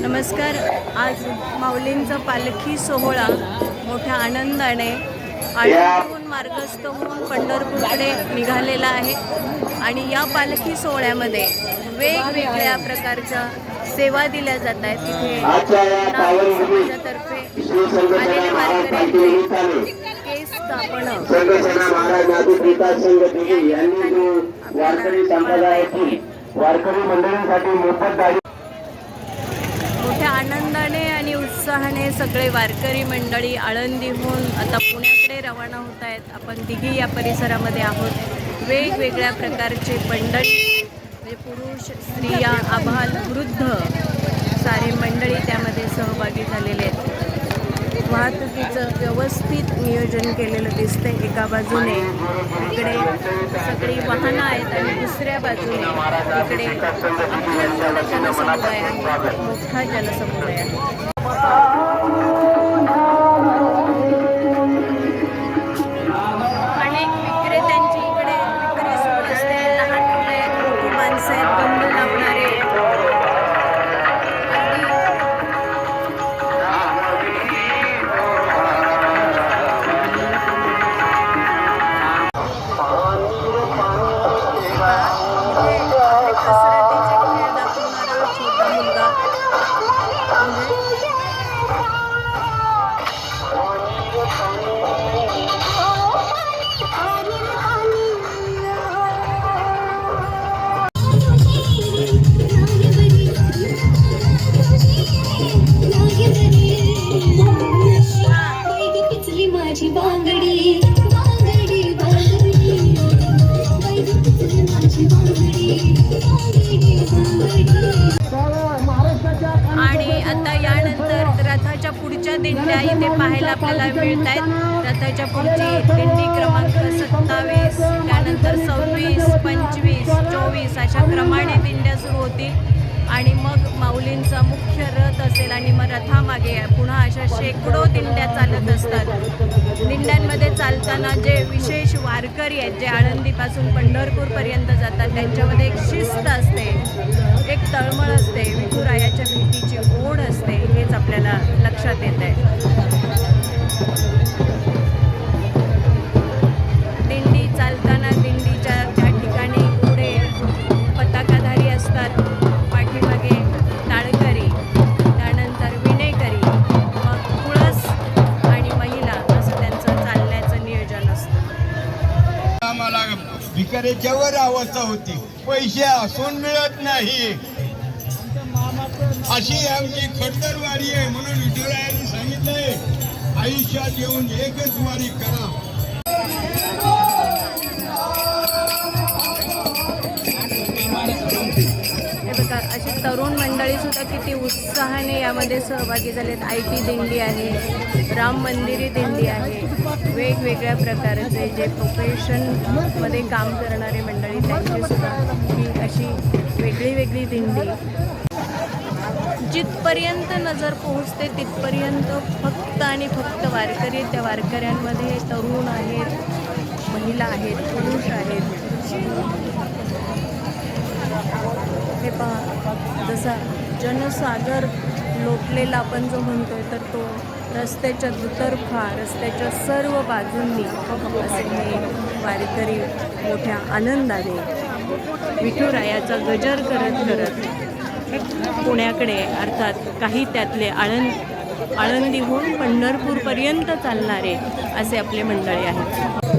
नमस्कार. आज माऊलींचा पालखी सोहळा मोठ्या आनंदाने आळंदीहून मार्गस्थ होऊन पंढरपूरकडे निघालेला आहे. आणि या पालखी सोहळ्यामध्ये वेगवेगळ्या प्रकारच्या सेवा दिल्या जात आहेत. तिथे समाजातर्फे आलेल्या वारकऱ्यांचे केस कापणं वारकरी संप्रदायाची वारकरी मंडळींसाठी मोफत गाडी मोठ्या आनंदाने आणि उत्साहाने सगळे वारकरी मंडळी आळंदीहून आता पुण्याकडे रवाना होत आहेत. आपण दिघी या परिसरामध्ये आहोत. वेगवेगळ्या प्रकारचे मंडळी म्हणजे पुरुष स्त्रिया आभाल वृद्ध सारे मंडळी त्यामध्ये सहभागी झालेले आहेत. वाहतुकीचं व्यवस्थित नियोजन केलेलं दिसतंय. एका बाजूने इकडे सगळी वाहनं आहेत आणि दुसऱ्या बाजूने इकडे जनसमुदाय आहे. मोठा जनसमुदाय आहे. चोवीस अशा क्रमाने दिंड्या सुरू होतील. आणि मग माऊलींचा मुख्य रथ असेल आणि मग रथामागे पुन्हा अशा शेकडो दिंड्या चालत असतात. दिंड्यांमध्ये चालताना जे विशेष वारकरी आहेत जे आळंदीपासून पंढरपूरपर्यंत जातात त्यांच्यामध्ये एक शिस्त असते एक तळमळ असते. विठुरायाच्या भीतीची ओढ असते हेच आपल्याला लक्षात येत आहे वर अवस्था होती. पैसे असून मिळत नाही. अशी आमची खडतर आहे म्हणून विठुरायांनी सांगितलंय आयुष्यात येऊन एकच वारी करा. मंडळी किती उत्साहाने यामध्ये सहभागी झालेत. आय टी दिंडी आहे राम मंदिरी दिंडी आहे. वेगवेगळ्या प्रकारचे जे प्रोफेशनमध्ये काम करणारे मंडळी त्यांचीसुद्धा ही अशी वेगळी वेगळी दिंडी. जिथपर्यंत नजर पोहोचते तिथपर्यंत फक्त आणि फक्त वारकरी त्या वारकऱ्यांमध्ये तरुण आहेत महिला आहेत पुरुष आहेत. हे पहा जसा जनसागर लोटलेला आपण जो म्हणतोय तर तो रस्त्याच्या दुतर्फा रस्त्याच्या सर्व बाजूंनी असे हे वारकरी मोठ्या आनंदाने विठुरायाचा गजर करत करत पुण्याकडे अर्थात काही त्यातले आळंद आळंदीहून पंढरपूरपर्यंत चालणारे असे आपले मंडळी आहेत.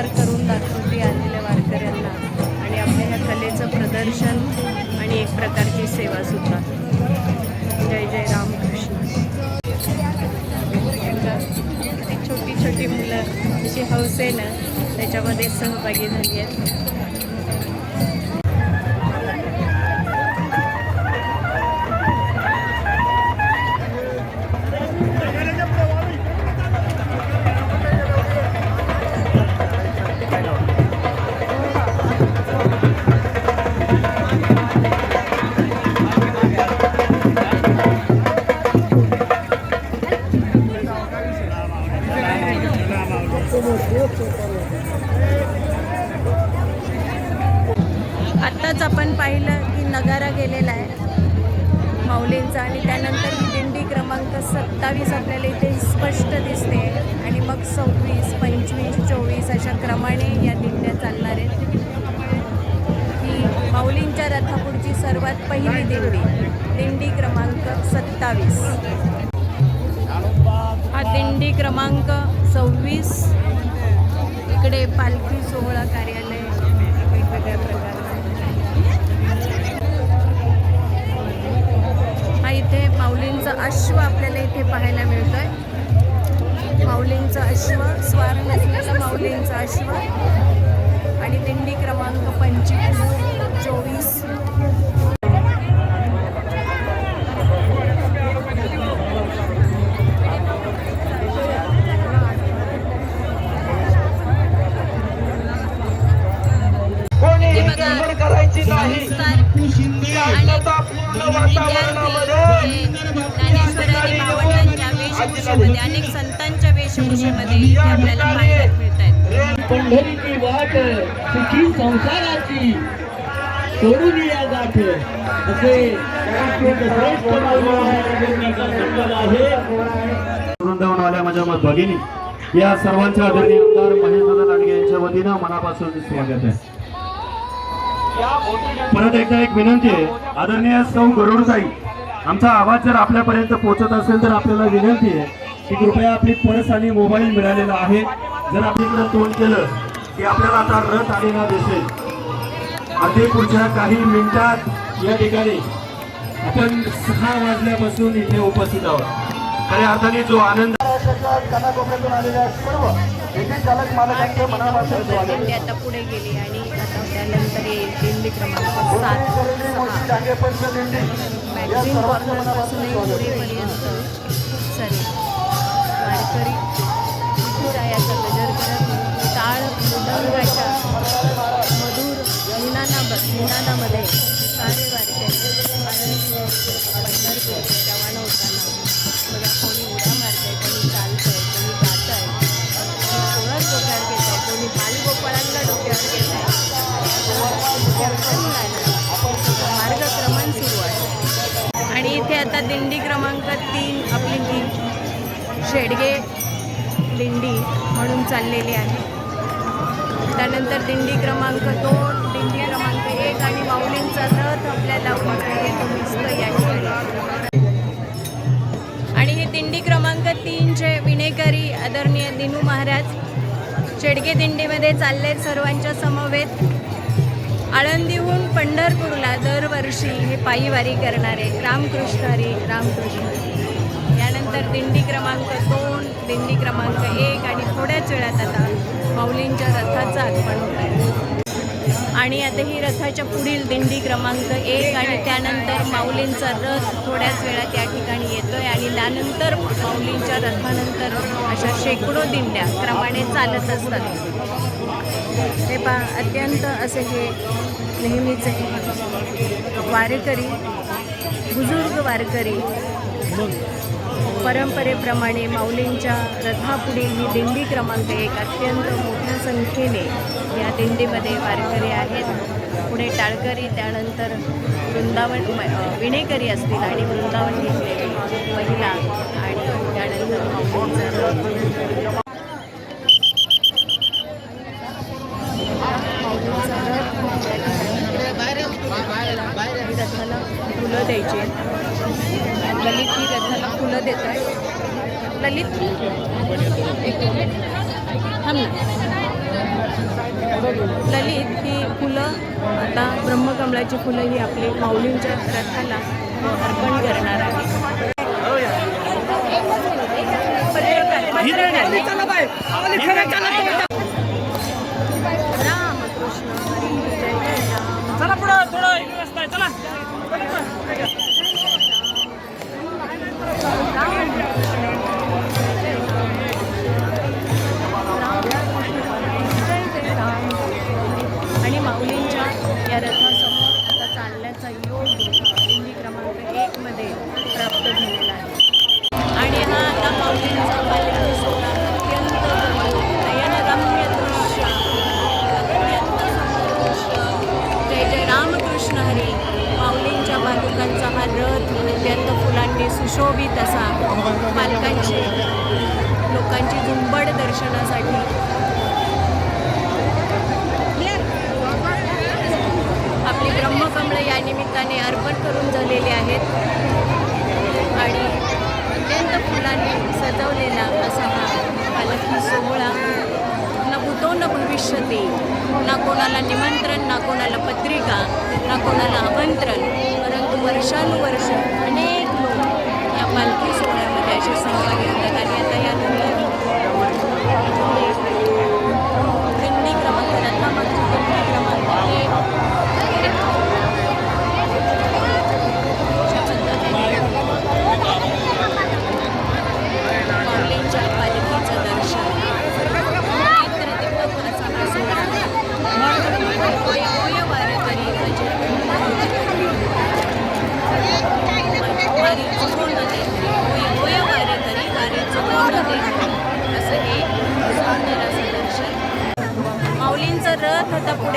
उपकार करून दाखवली आलेल्या वारकऱ्यांना आणि आपल्या ह्या कलेचं प्रदर्शन आणि एक प्रकारची सेवा सुद्धा जय जय रामकृष्ण. छोटी छोटी मुलं जी हौसेनं त्याच्यामध्ये सहभागी झाली आहेत. सर्वात पहिली दिंडी दिंडी क्रमांक सत्तावीस. हा दिंडी क्रमांक सव्वीस. इकडे पालखी सोहळा कार्यालय वेगवेगळ्या प्रकारचा. हा इथे माऊलींचा अश्व आपल्याला इथे पाहायला मिळतोय. माऊलींचा अश्व स्वार नसलेला माऊलींचा अश्व. आणि दिंडी क्रमांक पंचवीस चोवीस. सोडून या गाठ. असे श्रेष्ठ आहे. वृंदावनवाल्या माझ्या मत भगिनी. या सर्वांच्या आदरणीय आमदार महेंद्र लांडगे यांच्या वतीनं मनापासून स्वागत आहे. परत एकदा एक विनंती आहे. आदरणीय सौ गरुडताई आमचा आवाज जर आपल्यापर्यंत पोहोचत असेल तर आपल्याला विनंती आहे की कृपया आपली पर्स आणि मोबाईल मिळालेला आहे. जर आपण तोंड केलं की आपल्याला आता रथ आलेला दिसेल. अगदी पुढच्या काही मिनिटात या ठिकाणी आपण सहा वाजल्यापासून इथे उपस्थित आहोत. खऱ्या अर्थाने जो आनंद कानाकोपऱ्यातून आलेल्या सर्व येथील चालक मालकांचे मनापासून स्वागत आता पुढे गेली आणि आता त्यानंतर येईल दिंडी क्रमांक सात सहा. टाकेपर्यंत दिंडी या मॅगझिन सर्वांचे कॉर्नरपासूनही मनापासून स्वागत पुढेपर्यंत सरी. वारकरी विठुरायाचा गजर करत टाळ मृदंगाच्या मधुर निनाना निनादामध्ये सारे वारकरी आनंदी रवाना होताना बघा कोणी उड्या मारतंय कोणी आहे कोणी जात आहे सोळा डोक्यावर घेत आहे कोणी बालगोपाळांना डोक्यावर घेत आहे मार्गक्रमण सुरू आहे आणि इथे आता दिंडी क्रमांक तीन आपली ही शेडगे दिंडी म्हणून चाललेली आहे. त्यानंतर दिंडी क्रमांक दोन दिंडी एक आणि माऊलींचा रथ आपल्याला उंचाईतून आणि ही दिंडी क्रमांक तीन जे विणेकरी आदरणीय दिनू महाराज शेडगे दिंडीमध्ये चालले सर्वांच्या समवेत. आळंदीहून पंढरपूरला दरवर्षी हे पायीवारी करणारे रामकृष्ण हरी रामकृष्ण. यानंतर दिंडी क्रमांक दोन दिंडी क्रमांक एक आणि थोड्याच वेळात आता माऊलींच्या रथाचं आगमन होत आहे. आणि आता ही रथाच्या पुढील दिंडी क्रमांक एक आणि त्यानंतर माऊलींचा रथ थोड्याच वेळात या ठिकाणी येतोय आणि त्यानंतर माऊलींच्या रथानंतर अशा शेकडो दिंड्या क्रमाने चालत असतात. हे पा अत्यंत असे हे नेहमीचे वारकरी बुजुर्ग वारकरी परंपरेप्रमाणे माऊलींच्या रथापुढील ही दिंडी क्रमांक एक अत्यंत मोठ्या संख्येने या दिंडीमध्ये वारकरी आहेत. पुढे टाळकरी त्यानंतर वृंदावन विणेकरी असतील आणि वृंदावन घेतले महिला आणि त्यानंतर ही रथाला फुलं द्यायची आहेत ललित ही रथाला फुलं देत आहे ललित एक थांब ललित ही फुलं आता ब्रह्मकमळाची फुलं ही आपली माऊलींच्या रथाला अर्पण करणार आहे. रामकृष्ण चला पुढं थोडं चला. बाबांची झुंबड दर्शनासाठी. आपली ब्रह्मकमळ या निमित्ताने अर्पण करून झालेले आहेत. आणि अत्यंत फुलांनी सजवलेला असा हा पालखी सोहळा. न भूतो न भविष्यती ना कोणाला निमंत्रण ना कोणाला पत्रिका ना कोणाला आमंत्रण परंतु वर्षानुवर्ष अनेक लोक या पालखी सोहळ्यामध्ये असे सहभागी होतात आणि आता यानंतर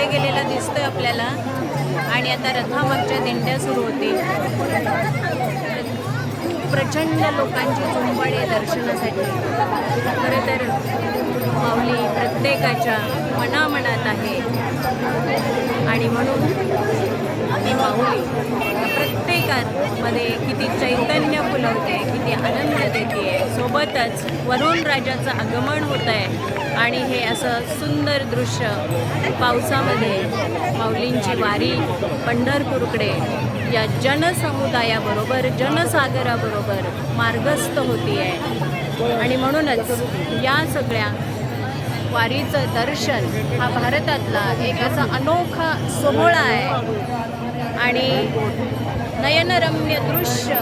पुढे गेलेला दिसतोय आपल्याला. आणि आता रथामागच्या दिंड्या सुरू होतील. प्रचंड लोकांची झुंबड आहे दर्शनासाठी. खरं तर माऊली प्रत्येकाच्या मनामनात आहे. आणि म्हणून ही माऊली प्रत्येकामध्ये किती चैतन्य फुलवते किती आनंद देते. सोबतच वरुण राजाचं आगमन होत आहे आणि हे असं सुंदर दृश्य पावसामध्ये माऊलींची वारी पंढरपूरकडे या जनसमुदायाबरोबर जनसागराबरोबर मार्गस्थ होती आहे आणि म्हणूनच या सगळ्या वारीचं दर्शन हा भारतातला एक असा अनोखा सोहळा आहे. आणि नयनरम्य दृश्य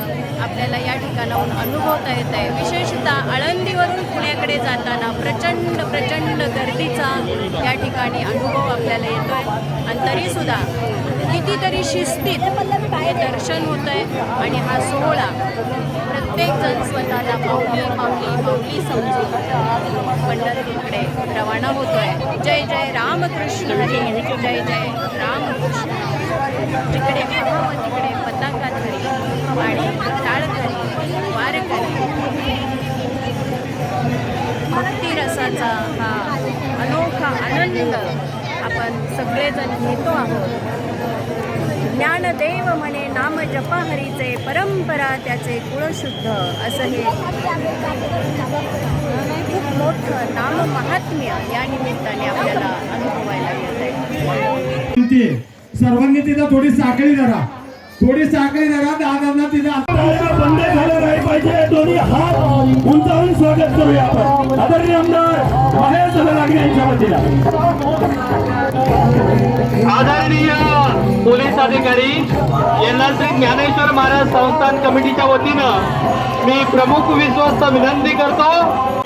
आपल्याला या ठिकाणाहून अनुभवता येत आहे. विशेषतः आळंदीवरून पुण्याकडे जाताना प्रचंड प्रचंड गर्दीचा या ठिकाणी अनुभव आपल्याला येतो आहे आणि तरीसुद्धा कितीतरी शिस्तीत हे दर्शन होत आहे आणि हा सोहळा प्रत्येकजण स्वतःला माऊली माऊली माऊली समजून पंढरपूरकडे रवाना होतोय. जय जय रामकृष्ण. हरी जय जय रामकृष्ण. जिकडे हवं तिकडे पताकाधारी आणि टाळकरी वारकरी भक्तिरसाचा हा अनोखा आनंद आपण सगळेजण घेतो आहोत. ज्ञानदेव म्हणे नाम जप हरीचे परंपरा त्याचे कुळशुद्ध असं हे खूप मोठं नाम महात्म्य या निमित्ताने आपल्याला अनुभवायला येत आहे. सर्वांनी तिथं थोडी साखळी धरा थोडी साखळी धरा दादांना तिथं बंद झालं नाही पाहिजे. दोन्ही हात उंचावून स्वागत करूया आपण. आदरणीय आमदार बाहेर झालं लागले यांच्या वतीला आदरणीय पोलीस अधिकारी येणार श्री ज्ञानेश्वर महाराज संस्थान कमिटीच्या वतीनं मी प्रमुख विश्वस्त विनंती करतो.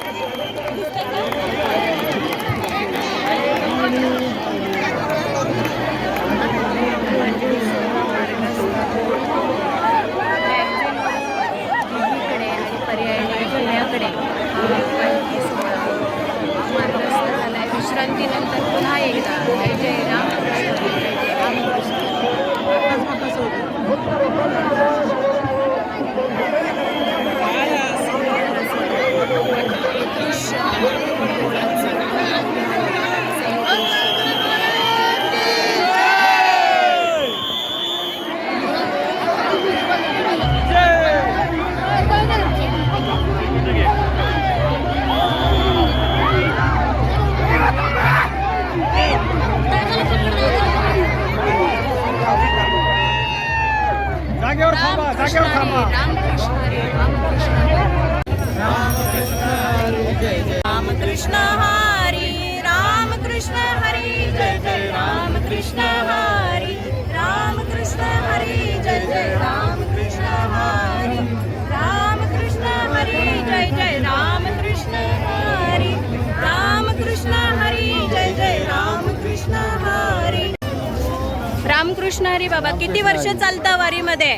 रामकृष्ण हरी बाबा किती वर्ष चालता वारीमध्ये?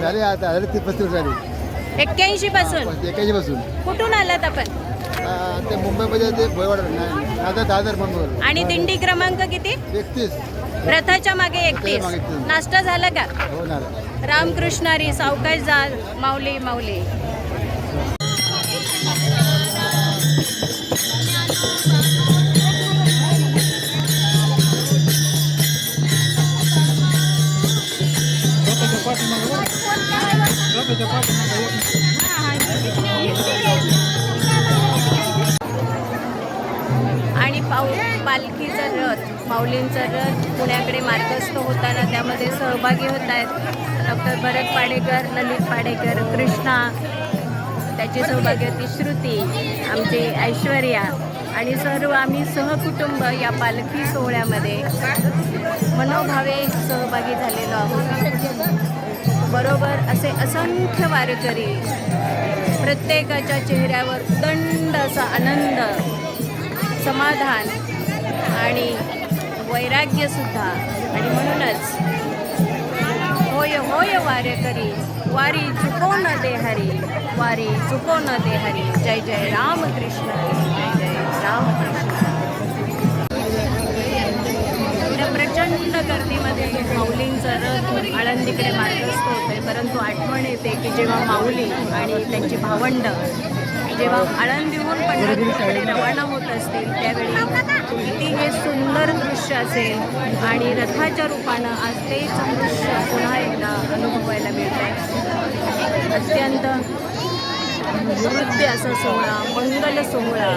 झाले आता झाले तीस पस्तीस झाले. एक्क्याऐंशी पासून? एकाची कुठून आलात आपण? अं, ते मुंबईमध्ये ते भोयवाड दादर दादर मुंबईवर आणि दिंडी क्रमांक किती? एकतीस. रथाच्या मागे एकतीस. मागे 31. नाश्ता झाला का? होणार रामकृष्ण हरी सावकाश जा माऊली माऊली. आणि पाऊ पालखीचा रथ माऊलींचा रथ पुण्याकडे मार्गस्थ होताना त्यामध्ये सहभागी होत आहेत. डॉक्टर भरत पाडेकर ललित पाडेकर कृष्णा त्याची सहभागी होती श्रुती आमची ऐश्वर्या आणि सर्व आम्ही सहकुटुंब या पालखी सोहळ्यामध्ये मनोभावे सहभागी झालेलो आहोत. बरोबर असे असंख्य वारकरी प्रत्येकाच्या चेहऱ्यावर दंड असा आनंद समाधान आणि वैराग्यसुद्धा आणि म्हणूनच होय होय वारकरी वारी चुको न देहरी वारी चुको न देहरी जय जय रामकृष्ण माऊलींचा रथ आळंदीकडे मार्गस्थ होते परंतु आठवण येते की जेव्हा माऊली आणि त्यांची भावंड जेव्हा आळंदीहून पंढरपूरकडे रवाना होत असतील त्यावेळी किती हे सुंदर दृश्य असेल आणि रथाच्या रूपानं आज तेच दृश्य पुन्हा एकदा अनुभवायला मिळत आहे अत्यंत नृत्य असा सोहळा मंगल सोहळा.